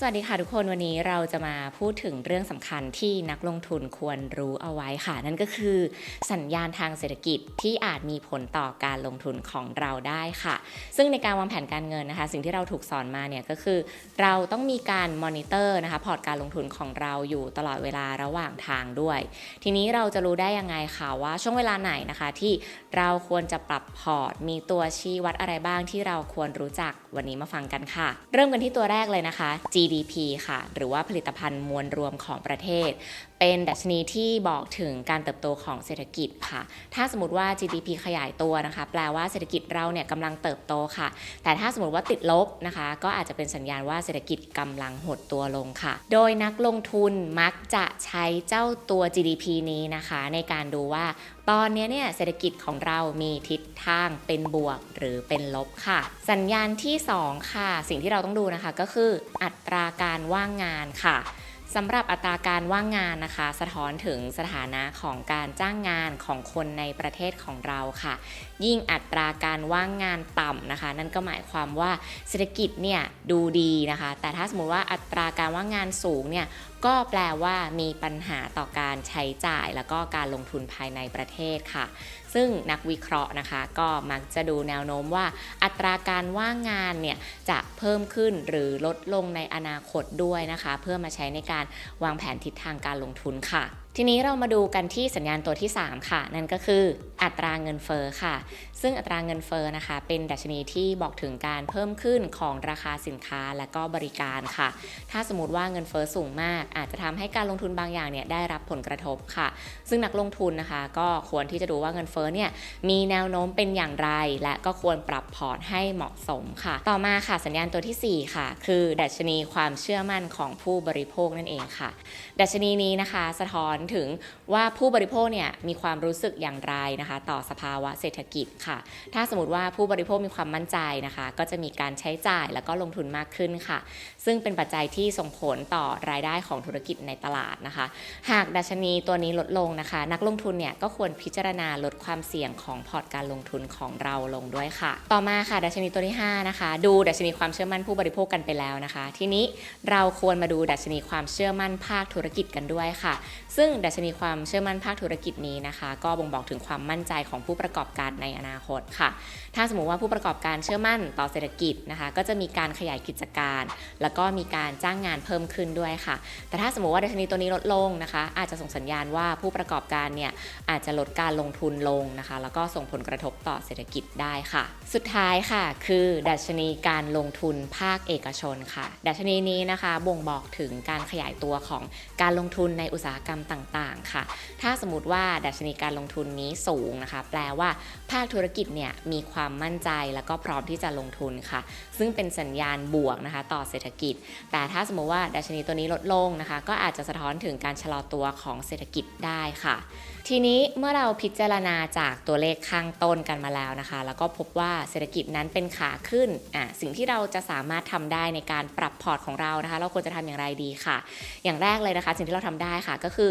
สวัสดีค่ะทุกคนวันนี้เราจะมาพูดถึงเรื่องสำคัญที่นักลงทุนควรรู้เอาไว้ค่ะ นั่นก็คือสัญญาณทางเศรษฐกิจที่อาจมีผลต่อการลงทุนของเราได้ค่ะ ซึ่งในการวางแผนการเงินนะคะ สิ่งที่เราถูกสอนมาเนี่ยก็คือ เราต้องมีการมอนิเตอร์นะคะพอร์ตการลงทุนของเราอยู่ตลอดเวลาระหว่างทางด้วย ทีนี้เราจะรู้ได้ยังไงคะว่าช่วงเวลาไหนนะคะที่เราควรจะปรับพอร์ต มีตัวชี้วัดอะไรบ้างที่เราควรรู้จักวันนี้มาฟังกันค่ะ เริ่มกันที่ตัวแรกเลยนะคะ GDP ค่ะ หรือว่าผลิตภัณฑ์มวลรวมของประเทศ เป็นดัชนีที่บอกถึงการเติบโตของเศรษฐกิจค่ะ ถ้าสมมติว่า GDP ขยายตัวนะคะ แปลว่าเศรษฐกิจเราเนี่ยกำลังเติบโตค่ะ แต่ถ้าสมมติว่าติดลบนะคะ ก็อาจจะเป็นสัญญาณว่าเศรษฐกิจกำลังหดตัวลงค่ะ โดยนักลงทุนมักจะใช้เจ้าตัว GDP นี้นะคะ ในการดูว่า ตอนนี้เนี่ยเศรษฐกิจของเรามีทิศทางเป็นบวกหรือเป็นลบค่ะ สัญญาณที่ 2 ค่ะ สิ่งที่เราต้องดูนะคะก็คืออัตราการว่างงานค่ะ สำหรับอัตราการว่างงานนะคะ สะท้อนถึงสถานะของการจ้างงานของคนในประเทศของเราค่ะ ยิ่งอัตราการว่างงานต่ำนะคะ นั่นก็หมายความว่าเศรษฐกิจเนี่ยดูดีนะคะ แต่ถ้าสมมติว่าอัตราการว่างงานสูงเนี่ยก็แปลว่ามีปัญหาต่อการใช้จ่าย แล้วก็การลงทุนภายในประเทศค่ะซึ่งนักวิเคราะห์นะคะ ก็มักจะดูแนวโน้มว่า อัตราการว่างงานเนี่ยจะเพิ่มขึ้นหรือลดลงในอนาคตด้วยนะคะ เพื่อมาใช้ในการวางแผนทิศทางการลงทุนค่ะ ทีนี้เรามาดูกันที่สัญญาณตัวที่ 3 ค่ะ นั่นก็คืออัตราเงินเฟอ้อค่ะ ซึ่งอัตราเงินเฟอ้อนะคะ เป็นดัชนีที่บอกถึงการเพิ่มขึ้นของราคาสินค้าและก็บริการค่ะ ถ้าสมมติว่าเงินเฟอ้อสูงมาก อาจจะทำให้การลงทุนบางอย่างเนี่ยได้รับผลกระทบค่ะ ซึ่งนักลงทุนนะคะ ก็ควรที่จะดูว่าเงินเฟอ้อเนี่ยมีแนวโน้มเป็นอย่างไร และก็ควรปรับพอร์ตให้เหมาะสมค่ะ ต่อมาค่ะสัญญาณตัวทีสี่4 ค่ะ คือดัชนีความเชื่อมั่นของผู้บริโภคนั่นเองค่ะ ดัชนีนี้นะคะ สะท้อนถึงว่าผู้บริโภคเนี่ยมีความรู้สึกอย่างไรนะคะ ต่อสภาวะเศรษฐกิจค่ะ ถ้าสมมติว่าผู้บริโภคมีความมั่นใจนะคะ ก็จะมีการใช้จ่ายแล้วก็ลงทุนมากขึ้นค่ะ ซึ่งเป็นปัจจัยที่ส่งผลต่อรายได้ของธุรกิจในตลาดนะคะ หากดัชนีตัวนี้ลดลงนะคะ นักลงทุนเนี่ยก็ควรพิจารณาลดความเสี่ยงของพอร์ตการลงทุนของเราลงด้วยค่ะ ต่อมาค่ะดัชนีตัวที่ 5 นะคะ ดูดัชนีความเชื่อมั่นผู้บริโภคกันไปแล้วนะคะ ทีนี้เราควรมาดูดัชนีความเชื่อมั่นภาคธุรกิจกันด้วยค่ะ ซึ่งดัชนีความเชื่อมั่นภาคธุรกิจนี้นะคะ ก็บ่งบอกถึงความมั่นใจของผู้ประกอบการในอนาคตค่ะ ถ้าสมมติว่าผู้ประกอบการเชื่อมั่นต่อเศรษฐกิจนะคะ ก็จะมีการขยายกิจการ แล้วก็มีการจ้างงานเพิ่มขึ้นด้วยค่ะ แต่ถ้าสมมติว่าดัชนีตัวนี้ลดลงนะคะ อาจจะส่งสัญญาณว่าผู้ประกอบการเนี่ยอาจจะลดการลงทุนลงนะคะ แล้วก็ส่งผลกระทบต่อเศรษฐกิจได้ค่ะ สุดท้ายค่ะ คือดัชนีการลงทุนภาคเอกชนค่ะ ดัชนีนี้นะคะ บ่งบอกถึงการขยายตัวของการลงทุนในอุตสาหกรรมต่างๆค่ะ ถ้าสมมติว่าดัชนีการลงทุนนี้สูงนะคะ แปลว่าภาคธุรกิจเนี่ยมีความมั่นใจแล้วก็พร้อมที่จะลงทุนค่ะ ซึ่งเป็นสัญญาณบวกนะคะ ต่อเศรษฐกิจ แต่ถ้าสมมติว่าดัชนีตัวนี้ลดลงนะคะ ก็อาจจะสะท้อนถึงการชะลอตัวของเศรษฐกิจได้ค่ะ ทีนี้เมื่อเราพิจารณาจากตัวเลขข้างต้นกันมาแล้วนะคะ แล้วก็พบว่าเศรษฐกิจนั้นเป็นขาขึ้นอะสิ่งที่เราจะสามารถทำได้ในการปรับพอร์ตของเรานะคะ เราควรจะทำอย่างไรดีค่ะ อย่างแรกเลยนะคะ สิ่งที่เราทำได้ค่ะ ก็คือ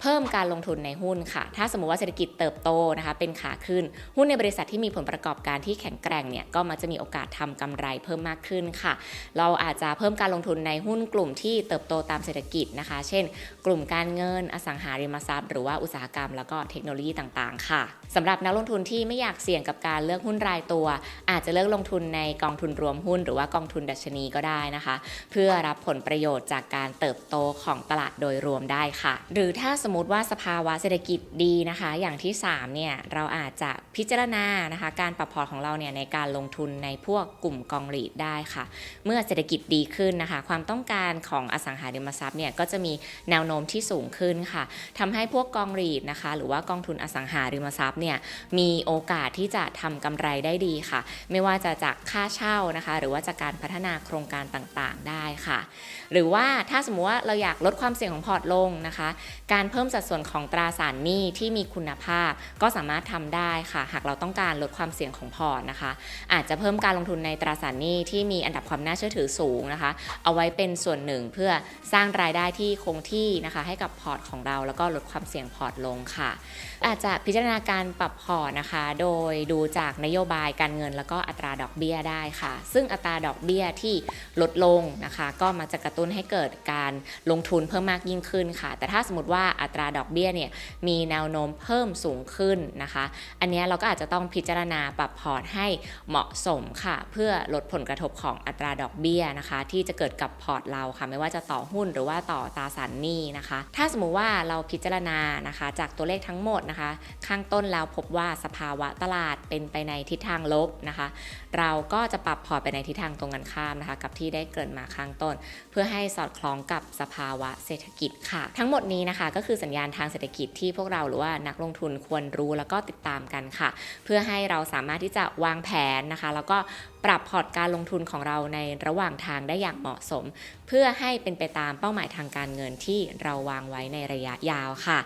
เพิ่มการลงทุนในหุ้นค่ะ ถ้าสมมติว่าเศรษฐกิจเติบโตนะคะ เป็นขาขึ้น หุ้นในบริษัทที่มีผลประกอบการที่แข็งแกร่งเนี่ย ก็มักจะมีโอกาสทำกำไรเพิ่มมากขึ้นค่ะ เราอาจจะเพิ่มการลงทุนในหุ้นกลุ่มที่เติบโตตามเศรษฐกิจนะคะ เช่น กลุ่มการเงิน อสังหาริมทรัพย์ หรือว่าอุตสาหกรรม แล้วก็เทคโนโลยีต่างๆ ค่ะสำหรับนักลงทุนที่ไม่อยากเสี่ยงกับการเลือกหุ้นรายตัว อาจจะเลือกลงทุนในกองทุนรวมหุ้น หรือว่ากองทุนดัชนีก็ได้นะคะ เพื่อรับผลประโยชน์จากการเติบโตของตลาดโดยรวมได้ค่ะ หรือถ้าสมมติว่าสภาวะเศรษฐกิจดีนะคะ อย่างที่3เนี่ยเราอาจจะพิจารณานะคะ การปรับพอร์ตของเราเนี่ยในการลงทุนในพวกกลุ่มกองหลีดได้ค่ะ เมื่อเศรษฐกิจดีขึ้นนะคะ ความต้องการของอสังหาริมทรัพย์เนี่ยก็จะมีแนวโน้มที่สูงขึ้นค่ะทำให้พวกกองหลีดนะคะ หรือว่ากองทุนอสังหาริมทรัพย์เนี่ยมีโอกาสที่จะทำกำไรได้ดีค่ะ ไม่ว่าจะจากค่าเช่านะคะ หรือว่าจากการพัฒนาโครงการต่างๆได้ค่ะ หรือว่าถ้าสมมติว่าเราอยากลดความเสี่ยงของพอร์ตลงนะคะ การเพิ่มสัดส่วนของตราสารหนี้ที่มีคุณภาพ ก็สามารถทำได้ค่ะ หากเราต้องการลดความเสี่ยงของพอร์ตนะคะ อาจจะเพิ่มการลงทุนในตราสารหนี้ที่มีอันดับความน่าเชื่อถือสูงนะคะ เอาไว้เป็นส่วนหนึ่งเพื่อสร้างรายได้ที่คงที่นะคะ ให้กับพอร์ตของเราแล้วก็ลดความเสี่ยงพอร์ตลงค่ะ อาจจะพิจารณาการปรับพอร์ตนะคะ โดยดูจากนโยบายการเงิน แล้วก็อัตราดอกเบี้ยได้ค่ะ ซึ่งอัตราดอกเบี้ยที่ลดลงนะคะ ก็มักจะกระตุ้นให้เกิดการลงทุนเพิ่มมากยิ่งขึ้นค่ะ แต่ถ้าสมมติว่าอัตราดอกเบี้ยเนี่ยมีแนวโน้มเพิ่มสูงขึ้นนะคะ อันนี้เราก็อาจจะต้องพิจารณาปรับพอร์ตให้เหมาะสมค่ะ เพื่อลดผลกระทบของอัตราดอกเบี้ยนะคะ ที่จะเกิดกับพอร์ตเราค่ะ ไม่ว่าจะต่อหุ้นหรือว่าต่อตราสารหนี้นะคะ ถ้าสมมุติว่าเราพิจารณานะคะ จากตัวเลขทั้งหมดนะคะ ข้างต้นแล้วพบว่าสภาวะตลาดเป็นไปในทิศทางลบนะคะ เราก็จะปรับพอร์ตไปในทิศทางตรงกันข้ามนะคะ กับที่ได้เกริ่นมาข้างต้น เพื่อให้สอดคล้องกับสภาวะเศรษฐกิจค่ะ ทั้งหมดนี้นะคะก็คือสัญญาณทางเศรษฐกิจที่พวกเราหรือว่านักลงทุนควรรู้แล้วก็ติดตามกันค่ะ เพื่อให้เราสามารถที่จะวางแผนนะคะ แล้วก็ ปรับพอร์ตการลงทุนของเราในระหว่างทางได้อย่างเหมาะสม เพื่อให้เป็นไปตามเป้าหมายทางการเงินที่เราวางไว้ในระยะยาวค่ะ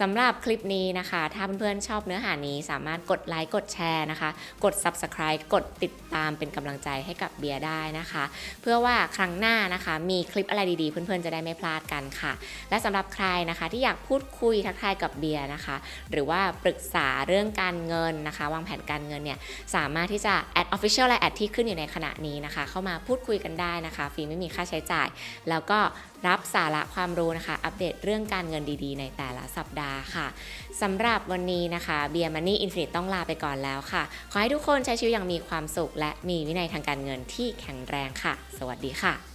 สำหรับคลิปนี้นะคะ ถ้าเพื่อนๆชอบเนื้อหานี้สามารถกดไลค์กดแชร์นะคะ กด Subscribe กดติดตามเป็นกำลังใจให้กับเบียร์ได้นะคะ เพื่อว่าครั้งหน้านะคะ มีคลิปอะไรดีๆ เพื่อนๆจะได้ไม่พลาดกันค่ะ และสำหรับใครนะคะที่อยากพูดคุยทักทายกับเบียร์นะคะ หรือว่าปรึกษาเรื่องการเงินนะคะ วางแผนการเงินเนี่ยสามารถที่จะแอด official และแอดที่ขึ้นอยู่ในขณะนี้นะคะ เข้ามาพูดคุยกันได้นะคะ ฟรีไม่มีค่าใช้จ่าย แล้วก็รับสาระความรู้นะคะ อัปเดตเรื่องการเงินดีๆ ในแต่ละสัปดาห์ค่ะสำหรับวันนี้นะคะเบียร์มันนี่อินฟินิตต้องลาไปก่อนแล้วค่ะ ขอให้ทุกคนใช้ชีวิตอย่างมีความสุข และมีวินัยทางการเงินที่แข็งแรงค่ะ สวัสดีค่ะ